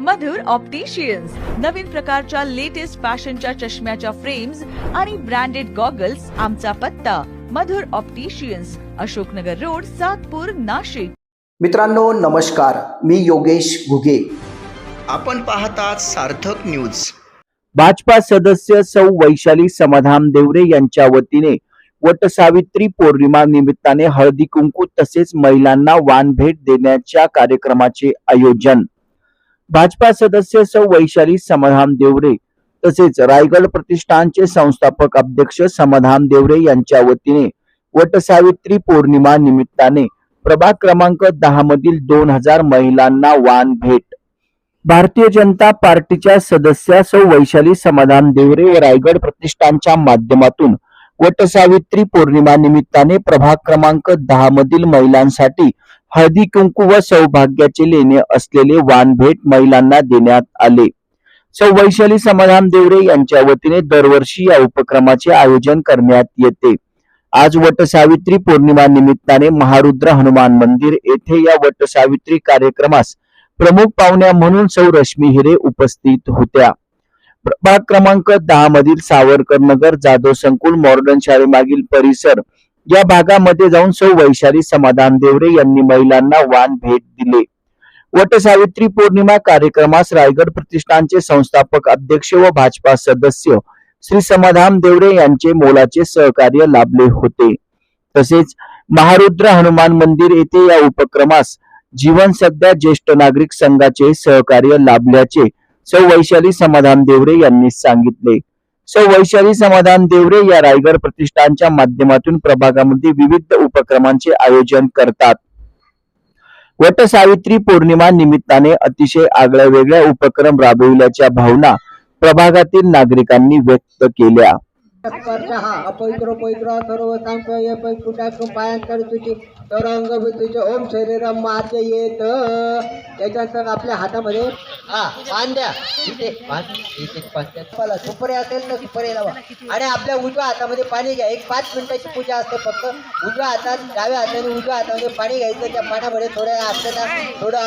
मधुर opticians नवीन प्रकारच्या latest फॅशनच्या चष्म्याच्या फ्रेम्स आणि ब्रँडेड गॉगल्स आमचा पत्ता. Madhur opticians Ashoknagar road Satpur Nashik. मित्रांनो नमस्कार. मी योगेश घुगे. आपण पाहतात सार्थक न्यूज भाजपा सदस्य सौ वैशाली समाधान देवरे यांच्या वतीने वटसावित्री पौर्णिमा निमित्ताने हळदी कुंकू तसेच महिलांना वाण भेट देण्याच्या कार्यक्रमाचे आयोजन. भाजपा सदस्य सौ वैशाली समाधान देवरे तसेच रायगड प्रतिष्ठानचे संस्थापक अध्यक्ष समाधान देवरे यांच्या वतीने वटसावित्री पौर्णिमा निमित्ताने प्रभाग क्रमांक दहा मधील दोन हजार महिलांना वान भेट. भारतीय जनता पार्टीच्या सदस्या सौ वैशाली समाधान देवरे व रायगड प्रतिष्ठानच्या माध्यमातून वटसावित्री पौर्णिमा निमित्ताने प्रभाग क्रमांक दहा मधील महिलांसाठी हळदी कुंकू व सौभाग्याचे लेणे असलेले वानभेट महिलांना देण्यात आले. सौ वैशाली समाधान देवरे यांच्या वतीने दरवर्षी या उपक्रमाचे आयोजन करण्यात येते. आज वटसावित्री पौर्णिमा निमित्ताने महारुद्र हनुमान मंदिर येथे या वटसावित्री कार्यक्रमास प्रमुख पाहुण्या म्हणून सौ रश्मी हिरे उपस्थित होत्या. प्रभाग क्रमांक दहा मधील सावरकर नगर जाधव संकुल मॉर्डन शाळेमागील परिसर या भागामध्ये जाऊन सौ वैशाली समाधान देवरे यांनी महिलांना वान भेट दिले. वटसावित्री पौर्णिमा कार्यक्रमास रायगड प्रतिष्ठानचे संस्थापक अध्यक्ष व भाजपा सदस्य श्री समाधान देवरे यांचे मोलाचे सहकार्य लाभले होते. तसेच महारुद्र हनुमान मंदिर येथे या उपक्रमास जीवन सध्या ज्येष्ठ नागरिक संघाचे सहकार्य लाभल्याचे सौ वैशाली समाधान देवरे यांनी सांगितले. सौ वैशाली समाधान देवरे या रायगड प्रतिष्ठानच्या माध्यमातून प्रभागामध्ये विविध उपक्रमांचे आयोजन करतात. वट सावित्री पौर्णिमा निमित्ताने अतिशय आगळ्या वेगळ्या उपक्रम राबविल्याच्या भावना प्रभागातील नागरिकांनी व्यक्त केल्या. हा. अपवित्र पवित्र सर्व सांगतोय पैकुटाकून पायांतर तुझी तरंग तुझे. ओम शरीरम मात येत. त्याच्यानंतर आपल्या हातामध्ये हा द्या इथे सुपारी असेल ना सुपारी लावा. आणि आपल्या उजव्या हातामध्ये पाणी घ्या. एक पाच मिनिटाची पूजा असते फक्त. उजव्या हातात डाव्या हाताने उजव्या हातामध्ये पाणी घ्यायचं. त्या पाण्यामध्ये थोड्या आपल्याला थोडं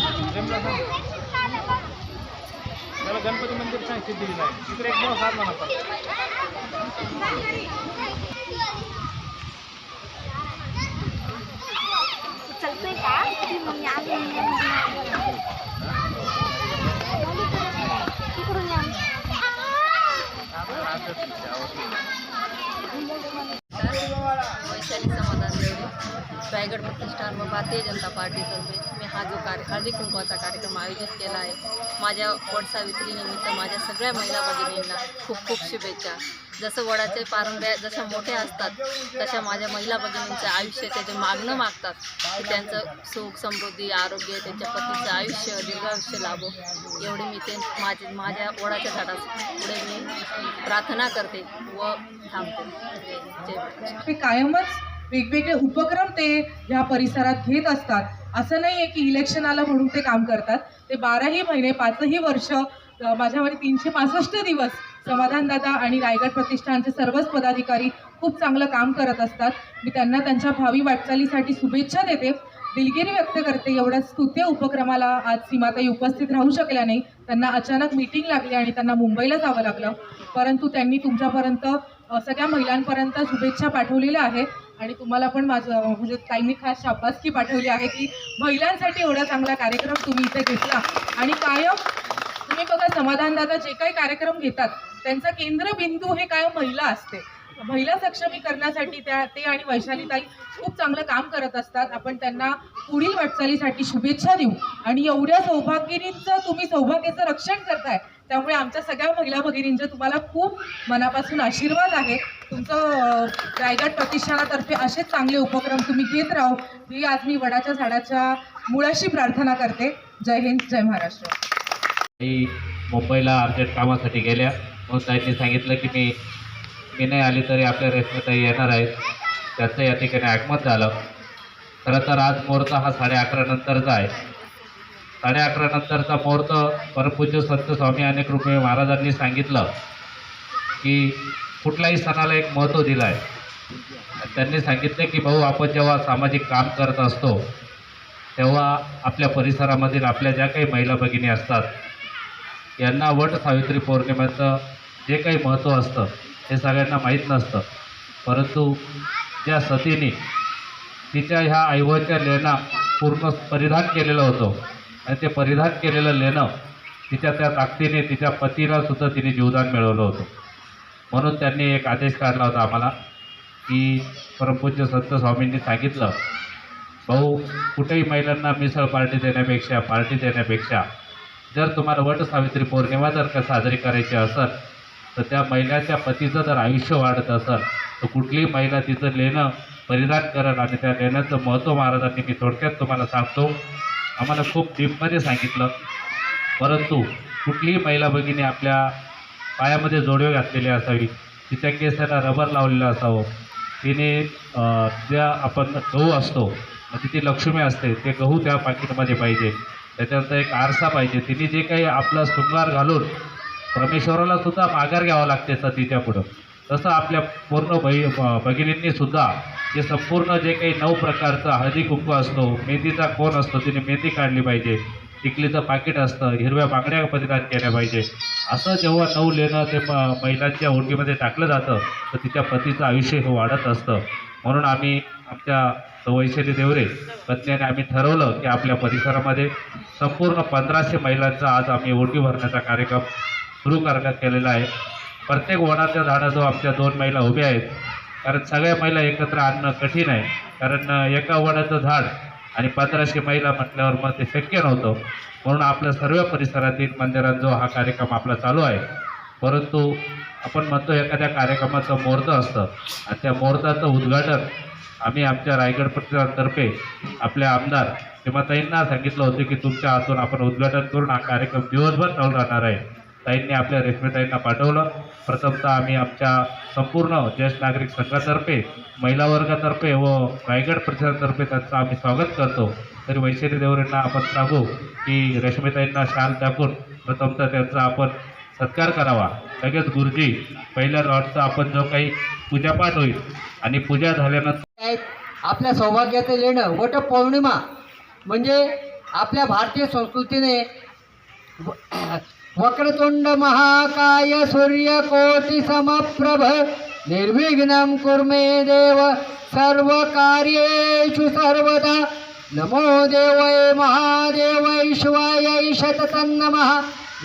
गणपती मंदिर सांग सिद्धीला आहे तिकडे एक दिवस आत म्हणा चलतोय का? ती आली? तिकडून वैशाली समाधान रायगड प्रतिष्ठान व भारतीय जनता पार्टीतर्फे मी हा जो कार्य हळदी कुंकवाचा कार्यक्रम आयोजित केला आहे माझ्या वडसावित्रीनिमित्त माझ्या सगळ्या महिला भगिनींना खूप खूप शुभेच्छा. जसं वडाचे पारंब्या जशा मोठ्या असतात तशा माझ्या महिला भगिनींच्या आयुष्य ते जे मागणं मागतात की त्यांचं सुख समृद्धी आरोग्य त्यांच्या पतीचं आयुष्य दीर्घायुष्य लाभो. एवढी मी ते माझे माझ्या वडाच्या झाडास पुढे मी प्रार्थना करते व थांबते. जय कायमच वेगवेगळे उपक्रम ते ह्या परिसरात घेत असतात. असं नाही आहे की इलेक्शन आलं म्हणून ते काम करतात. ते बाराही महिने पाचही वर्ष माझ्यावर तीनशे पासष्ट दिवस समाधानदादा आणि रायगड प्रतिष्ठानचे सर्वच पदाधिकारी खूप चांगलं काम करत असतात. मी त्यांना त्यांच्या भावी वाटचालीसाठी शुभेच्छा देते. दिलगिरी व्यक्त करते. एवढ्या स्तुत्य उपक्रमाला आज सीमाताई उपस्थित राहू शकल्या नाही. त्यांना अचानक मीटिंग लागली आणि त्यांना मुंबईला जावं लागलं. परंतु त्यांनी तुमच्यापर्यंत सगळ्या महिलांपर्यंत शुभेच्छा पाठवलेल्या आहेत. आणि तुम्हाला पण माझं म्हणजे ताईंनी खास शाबासकी पाठवली आहे की महिलांसाठी एवढा चांगला कार्यक्रम तुम्ही इथे घेतला. आणि कायम तुम्ही बघा समाधानदादा जे काही कार्यक्रम घेतात त्यांचा केंद्रबिंदू हे कायम महिला असते. महिला सक्षमीकरणासाठी त्या ते आणि वैशालीताई खूप चांगलं काम करत असतात. आपण त्यांना पुढील वाटचालीसाठी शुभेच्छा देऊ. आणि एवढ्या सौभाग्यनींचं तुम्ही सौभाग्याचं रक्षण करताय त्यामुळे आमच्या सगळ्या महिला भगिनींचे तुम्हाला खूप मनापासून आशीर्वाद आहे. तुमचं रायगड प्रतिष्ठानातर्फे असेच चांगले उपक्रम तुम्ही घेत राहो. ही आज मी वडाच्या झाडाच्या मुळाशी प्रार्थना करते. जय हिंद जय महाराष्ट्र. मुंबईला आमच्या कामासाठी गेल्या. मग त्यांनी सांगितलं की मी मी नाही आली तरी आपल्या रेस्टॉरंट येणार आहेत. त्याचं या ठिकाणी आगमन झालं. खरं तर आज मुहूर्त हा साडे अकरा नंतरचा आहे. साडे अकरा नंतरचा मुहूर्त परमपूज्य संत स्वामी अनेक रुपये महाराजांनी सांगितलं की कुठल्याही सणाला एक महत्त्व दिलं आहे त्यांनी सांगितलं की भाऊ आपण जेव्हा सामाजिक काम करत असतो तेव्हा आपल्या परिसरामधील आपल्या ज्या काही महिला भगिनी असतात यांना वट सावित्री पौर्णिमेचं जे काही महत्त्व असतं हे सगळ्यांना माहीत नसतं. परंतु ज्या सतीने तिच्या ह्या ऐवच्या लेना पूर्ण परिधान केलेलं होतं आणि ते परिधान केलेलं लेणं तिच्या त्या ताकदीने तिच्या पतीला सुद्धा तिने जीवदान मिळवलं होतं. म्हणून त्यांनी एक आदेश काढला होता आम्हाला की परमपूज्य संत स्वामींनी सांगितलं भाऊ कुठेही महिलांना मिसळ पार्टी देण्यापेक्षा पार्टी देण्यापेक्षा जर तुम्हाला वट सावित्री पौर्णिमा जर का साजरी करायची असेल तर त्या महिलाच्या पतीचं जर आयुष्य वाढत असेल तर कुठलीही महिला तिचं लेणं परिधान करेल आणि त्या लेण्याचं महत्त्व महाराजांनी मी थोडक्यात तुम्हाला सांगतो आम्हाला खूप डीपमध्ये सांगितलं. परंतु कुठलीही महिला भगिनी आपल्या पायामध्ये जोडवे घातलेली असावी तिच्या केसाला रबर लावलेलं असावं. तिने ज्या आपण गहू असतो म्हणजे ती लक्ष्मी असते ते गहू त्या पाकिटमध्ये पाहिजे. त्याच्यानंतर एक आरसा पाहिजे. तिने जे काही आपला शृंगार घालून परमेश्वराला सुद्धा माघार घ्यावं लागते सतीच्या पुढं. तसं आपल्या पूर्ण भगिनींनी सुद्धा जे संपूर्ण जे काही नऊ प्रकारचं हळदी कुंकू असतो मेहंदीचा कोण असतो तिने मेहंदी काढली पाहिजे. टिकलीचं पाकिट असतं हिरव्या बांगड्या परिधान केल्या पाहिजे. असं जेव्हा नऊ लेणं ते महिलांच्या ओढीमध्ये टाकलं जातं तर तिच्या पतीचं आयुष्य हे वाढत असतं. म्हणून आम्ही आमच्या वैशाली देवरे पत्नीने आम्ही ठरवलं की आपल्या परिसरामध्ये संपूर्ण पंधराशे महिलांचा आज आम्ही ओटी भरण्याचा कार्यक्रम सुरू करण्यात केलेला आहे. प्रत्येक वनाच्या झाडाजवळ आमच्या दोन महिला उभ्या आहेत. कारण सगळ्या महिला एकत्र आणणं कठीण आहे. कारण एका वडाचं झाड आणि पंधराशे महिला म्हटल्यावर मग ते शक्य नव्हतं. म्हणून आपल्या सर्व परिसरातील मंदिरात जो हा कार्यक्रम आपला चालू आहे परंतु आपण म्हणतो एखाद्या कार्यक्रमाचं मुहूर्त असतं आणि त्या मुहूर्ताचं उद्घाटन आम्ही आमच्या रायगड परिसरातर्फे आपल्या आमदार किंवा ताईंना सांगितलं होतं की तुमच्या हातून आपण उद्घाटन करून हा कार्यक्रम दिवसभर चालू राहणार आहे. ताईंनी आपल्या रेश्मीताईंना पाठवलं. प्रथमतः आम्ही आमच्या संपूर्ण ज्येष्ठ नागरिक संघातर्फे महिला वर्गातर्फे व रायगड परिसरातर्फे त्यांचं आम्ही स्वागत करतो. तरी वैशाली देवरेंना आपण सांगू की रेश्मीताईंना शाल टाकून प्रथमतः त्यांचा आपण सत्कार करावा. लगेच गुरुजी पहिल्या लॉटचा आपण जो काही पूजापाठ होईल आणि पूजा झाल्यानंतर आपल्या सौभाग्याचं लेणं वट पौर्णिमा म्हणजे आपल्या भारतीय संस्कृतीने वक्रतुंड महाकाय सूर्यकोटि समप्रभ निर्विघ्नं कुर्मे देव सर्व कार्येषु सर्वदा। नमो देवय महादेवै शिवाय शततं नमः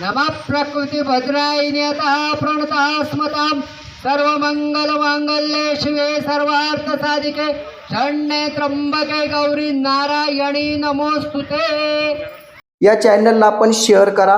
नमः प्रकृतिभद्राय नियतः प्रणतः स्मतां सर्वमङ्गलमाङ्गल्ये शिवे सर्वार्थसाधिके षण्णे त्र्यंबके गौरी नारायणी नमोस्तुते या चॅनलला आपण शेअर करा.